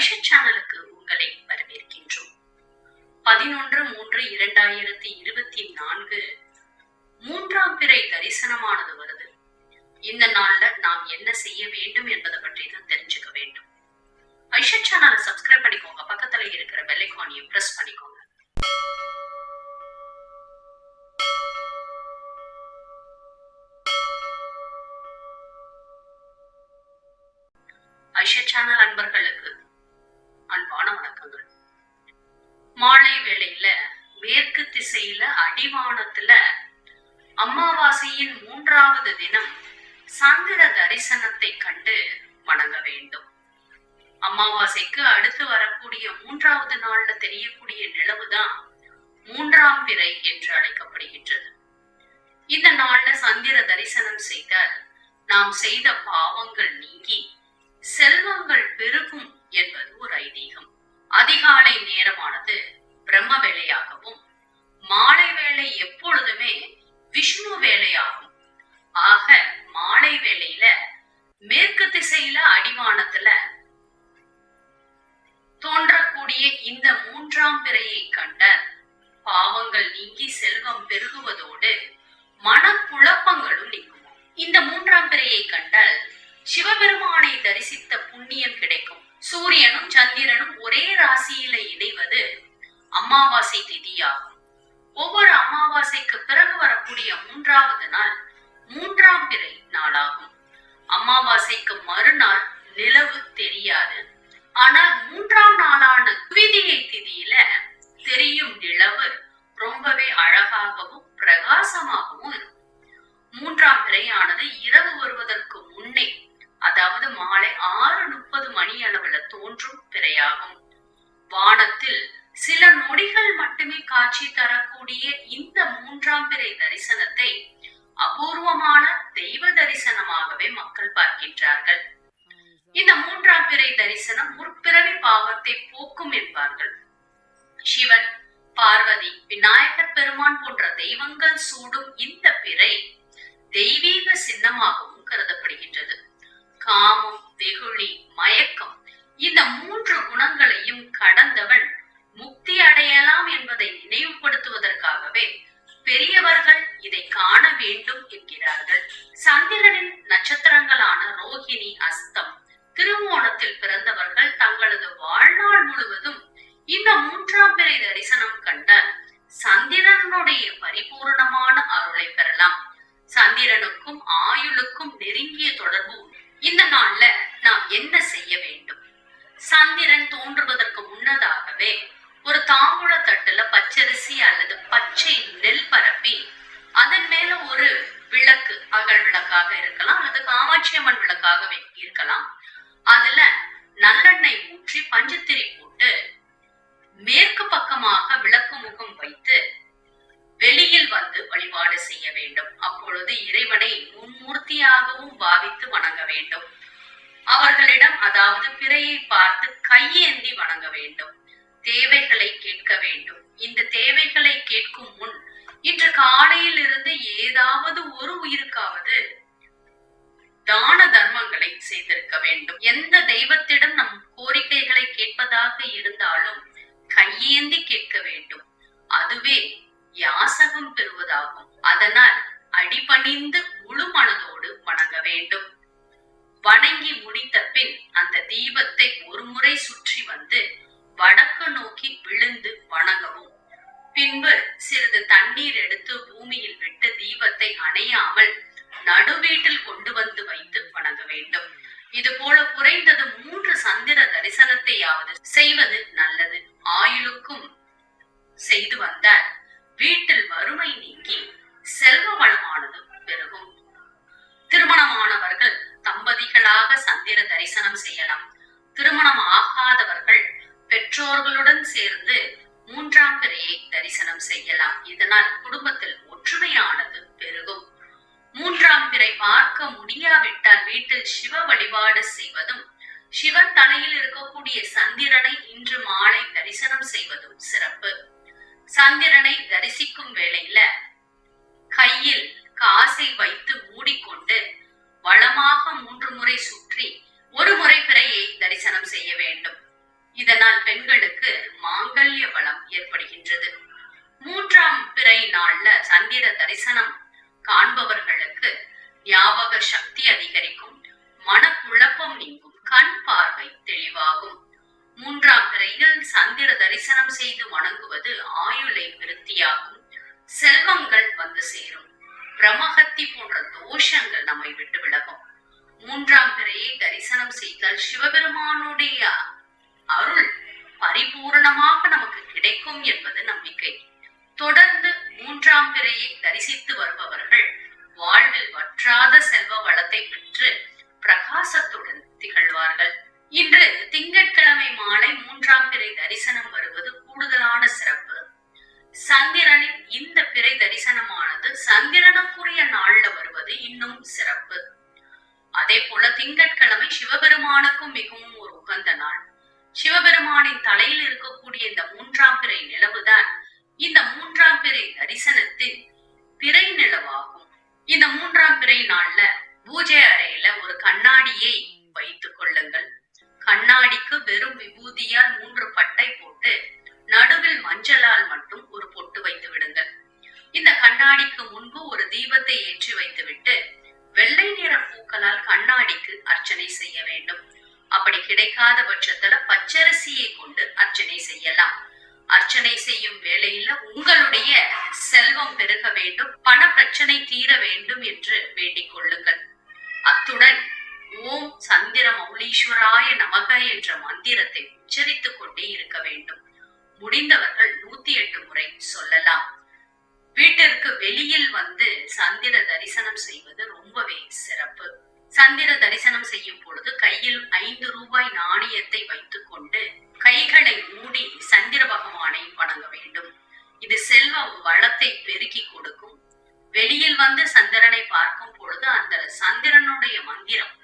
Fashion சேனலுக்கு உங்களை வரவேற்கின்றோம். பதினொன்று மூன்று இரண்டாயிரத்தி இருபத்தி நான்கு மூன்றாம் பிறை தரிசனமானது வருது. இந்த நாள்ல நாம் என்ன செய்ய வேண்டும் என்பதை பற்றி தான் தெரிஞ்சுக்க வேண்டும். ஐஷன் சேனலை சப்ஸ்கிரைப் பண்ணிக்கோங்க. பக்கத்துல இருக்கிற பெல்லைக்கானையும் பிரஸ் பண்ணிக்கோங்க. ஐஷா சேனல் அன்பர்களுக்கு மேற்கு திசையில அடிவானத்துல அமாவாசையின் மூன்றாவது தினம் சந்திர தரிசனத்தை கண்டு வணங்க வேண்டும். அமாவாசைக்கு அடுத்து வரக்கூடிய மூன்றாவது நாள்ல தெரியக்கூடிய நிலவுதான் மூன்றாம் பிறை என்று அழைக்கப்படுகின்றது. இந்த நாள்ல சந்திர தரிசனம் செய்தால் நாம் செய்த பாவங்கள் நீங்கி செல்வங்கள் தோன்றக்கூடிய இந்த மூன்றாம் பிறையை கண்ட பாவங்கள் நீங்கி செல்வம் பெருகுவதோடு மனக்குழப்பங்களும் நீங்கும்? இந்த மூன்றாம் பிறையை கண்டால் சிவபெருமானை தரிசித்த புண்ணியம் கிடைக்கும். சூரியனும் சந்திரனும் ஒரே ராசியில இணைவது அமாவாசை திதியாகும். ஒவ்வொரு அமாவாசைக்கு பிறகு வரக்கூடிய மூன்றாவது நாள் மூன்றாம் பிறை நாளாகும். அமாவாசைக்கு மறுநாள் நிலவு தெரியாது. வானத்தில் சில நொடிகள் மட்டுமே காட்சி தரக்கூடிய இந்த மூன்றாம் பிறை தரிசனத்தை அபூர்வமான தெய்வ தரிசனமாகவே மக்கள் பார்க்கின்றார்கள். இந்த மூன்றாம் பிறை தரிசனம் முற்பிறவி பாவத்தை போக்கும் என்பார்கள். சிவன் பார்வதி விநாயகர் பெருமான் போன்ற தெய்வங்கள் சூடும் இந்த பிறை தெய்வீக சின்னமாகவும் கருதப்படுகின்றது. காமம் வெகுளி மயக்கம் இந்த மூ காமாட்சி அம்மன் விளக்காக வை- இருக்கலாம். அதுல நல்லெண்ணெய் ஊற்றி பஞ்சத்திரி போட்டு மேற்கு பக்கமாக விளக்கு முகம் வைத்து வெளியில் வந்து வழிபாடு செய்ய வேண்டும். அப்பொழுது இறைவனை முன்மூர்த்தியாகவும் பாவித்து வணங்க வேண்டும். அவர்களிடம் அதாவது பிறையை பார்த்து கையேந்தி வணங்க வேண்டும். தேவைகளை கேட்க வேண்டும். இந்த தேவைகளை கேட்கும் முன் இன்று காலையில் இருந்து ஏதாவது ஒரு உயிருக்காவது தான தர்மங்களை செய்திருக்க வேண்டும். எந்த தெய்வத்திடம் நம் கோரிக்கைகளை கேட்பதாக இருந்தாலும் கையேந்தி கேட்க வேண்டும். அதுவே யாசகம் பெறுவதாகும். அதனால் அடிபணிந்து முழு மனதோடு வணங்க வேண்டும். வணங்கி முடித்த பின் அந்த தீபத்தை ஒரு முறை சுற்றி வந்து வடக்கு நோக்கி விழுந்து வணங்கவும். பின்பு சிறிது தண்ணீர் எடுத்து பூமியில் விட்டு தீபத்தை அணையாமல் நடுவீட்டில் கொண்டு வந்து வைத்து வணங்க வேண்டும். இது போல குறைந்தது மூன்று சந்திர தரிசனத்தையாவது செய்வது நல்லது. ஆயுளுக்கும் செய்து வந்தால் வீட்டில் வறுமை நீங்கி செல்வ வளமானது பெருகும். திருமணமானவர்கள் தம்பதிகளாக சந்திர தரிசனம் செய்யலாம். திருமணம் ஆகாதவர்கள் பெற்றோர்களுடன் சேர்ந்து மூன்றாம் பிறையை தரிசனம் செய்யலாம். இதனால் குடும்பத்தில் ஒற்றுமையானது மூன்றாம் பிறை பார்க்க முடியாவிட்டால் வீட்டில் சிவ வழிபாடு செய்வதும் சிவன் தலையில் இருக்கக்கூடிய சந்திரனை இன்று மாலை தரிசனம் செய்வதும் சிறப்பு. சந்திரனை தரிசிக்கும் வேளையில கையில் காசை வைத்து மூடிக்கொண்டு வளமாக மூன்று முறை சுற்றி ஒரு முறை பிறையை தரிசனம் செய்ய வேண்டும். இதனால் பெண்களுக்கு மாங்கல்ய வளம் ஏற்படுகின்றது. மூன்றாம் பிறை நாள்ல சந்திர தரிசனம் காண்பவர்களுக்கு ஞாபக சக்தி அதிகரிக்கும் மனக்குழப்பம் நீங்கும் கண் பார்வை தெளிவாகும். மூன்றாம் பிறையில் சந்திர தரிசனம் செய்து வணங்குவது ஆயுளை விருத்தியாகும் செல்வங்கள் வந்து சேரும். பிரமஹத்தி போன்ற தோஷங்கள் நம்மை விட்டு விலகும். மூன்றாம் பிறையை தரிசனம் செய்தால் சிவபெருமானுடைய அருள் பரிபூரணமாக நமக்கு கிடைக்கும் என்பது நம்பிக்கை. தொடர்ந்து மூன்றாம் பிறையை தரிசித்து வருபவர்கள் வாழ்வில் வற்றாத செல்வ வளத்தை பெற்று பிரகாசத்துடன் திகழ்வார்கள். இன்று திங்கட்கிழமை வெறும் விபூதியால் மூன்று பட்டை போட்டு நடுவில் மஞ்சளால் மட்டும் ஒரு பொட்டு வைத்து விடுங்கள். இந்த கண்ணாடிக்கு முன்பு ஒரு தீபத்தை ஏற்றி வைத்துவிட்டு வெள்ளை நிற பூக்களால் கண்ணாடிக்கு அர்ச்சனை செய்ய வேண்டும். அப்படி கிடைக்காத பட்சத்துல பச்சரிசியை கொண்டு அர்ச்சனை செய்யலாம். அர்ச்சனை செய்யும் வேளையில உங்களுடைய செல்வம் பெருக வேண்டும் பண பிரச்சனை தீர வேண்டும் என்று வேண்டிக் கொள்ளுங்கள். அத்துடன் ஓம் சந்திர மௌலீஸ்வராய நமக என்ற மந்திரத்தை உச்சரித்துக் கொண்டே இருக்க வேண்டும். முடிந்தவர்கள் நூத்தி எட்டு முறை சொல்லலாம். வீட்டிற்கு வெளியில் வந்து சந்திர தரிசனம் செய்வது ரொம்பவே சிறப்பு. சந்திர தரிசனம் செய்யும் பொழுது கையில் ஐந்து ரூபாய் நாணயத்தை வைத்துக் கொண்டு கைகளை மூடி சந்திர பகவானை வணங்க வேண்டும். இது செல்வ வளத்தை பெருக்கி கொடுக்கும். வெளியில் வந்து சந்திரனை பார்க்கும் பொழுது அந்த சந்திரனுடைய மந்திரம்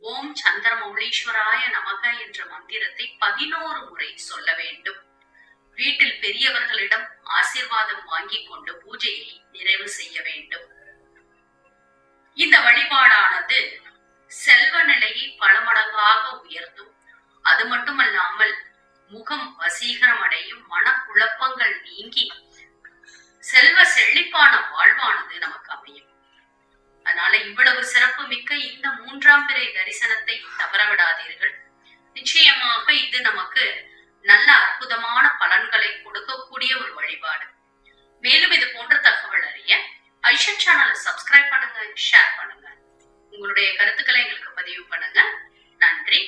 ஓம் சந்திரமௌலீஸ்வராய நமக என்ற மந்திரத்தை பதினோரு முறை சொல்ல வேண்டும். வீட்டில் பெரியவர்களிடம் ஆசிர்வாதம் வாங்கிக் கொண்டு பூஜையை நிறைவு செய்ய வேண்டும். இந்த வழிபாடானது செல்வ நிலையை பல மடங்காக உயர்த்தும். அது மட்டுமல்லாமல் முகம் வசீகரம் அடையும் மனக்குழப்பங்கள் நீங்கி செல்வ செழிப்பான வாழ்வானது நமக்கு அமையும். அதனால இவ்வளவு சிறப்பு மிக்க இந்த மூன்றாம் பிறை தரிசனத்தை தவறவிடாதீர்கள். நிச்சயமாக இது நமக்கு நல்ல அற்புதமான பலன்களை கொடுக்கக்கூடிய ஒரு வழிபாடு. மேலும் இது போன்ற தகவல் அறிய ஐஷன் சேனலை சப்ஸ்கிரைப் பண்ணுங்க ஷேர் பண்ணுங்க. உங்களுடைய கருத்துக்களை எங்களுக்கு பதிவு பண்ணுங்க. நன்றி.